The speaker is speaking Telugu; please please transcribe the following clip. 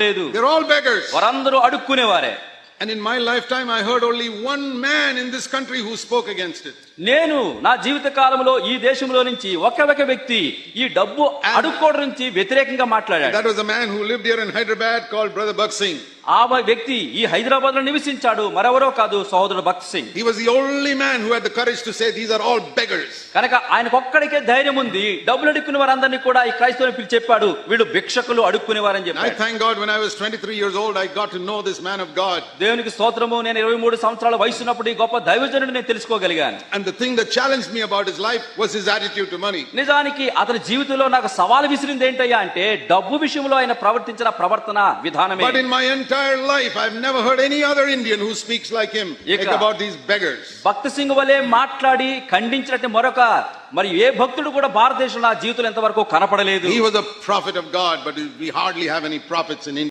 లేదు They're all beggars. వారందరూ అడుక్కునేవారే And in my lifetime, I heard only one man in this country who spoke against it. నేను నా జీవిత కాలంలో ఈ దేశంలో నుంచి ఒక ఒక వ్యక్తి ఈ డబ్బు అడుక్కోవడం నుంచి వ్యతిరేకంగా మాట్లాడాడు That was a man who lived here in Hyderabad called Brother Bhakt Singh. ఆ వ్యక్తి ఈ హైదరాబాద్లో నివసించాడు మరెవరో కాదు సహోదరుడు Bakht Singh. He was the only man who had the courage to say, These are all beggars. కనుక ఆయనకు ఒక్కడికే ధైర్యం ఉంది. డబ్బులు అడుక్కునే వారందరినీ కూడా ఈ క్రైస్తవుని పిలిచి చెప్పాడు. వీళ్ళు భిక్షకులు అడుక్కునేవారని I చెప్పాడు. thank God when I was 23 years old, I got to know this man of God. దేవునికి స్తోత్రము. నేను ఇరవై మూడు సంవత్సరాల వయసు ఉన్నప్పుడు ఈ గొప్ప దైవజనుడు నేను తెలుసుకోగలిగాను. And the thing that challenged me about his life was his attitude to money. నిజానికి అతని జీవితంలో నాకు సవాలు విసిరింది ఏంటయ్యా అంటే డబ్బు విషయంలో ఆయన ప్రవర్తించిన ప్రవర్తన విధానమే. But in my entire life, I've never heard any other Indian who speaks like him Eka. about these beggars. భక్త సింగ్ వలె మాట్లాడి ఖండించినట్టు మరొక మరి ఏ భక్తుడు కూడా భారతదేశంలో ఆ జీవితంలో ఎంతవరకు కనపడలేదు He was a prophet of God, but we hardly have any prophets in India.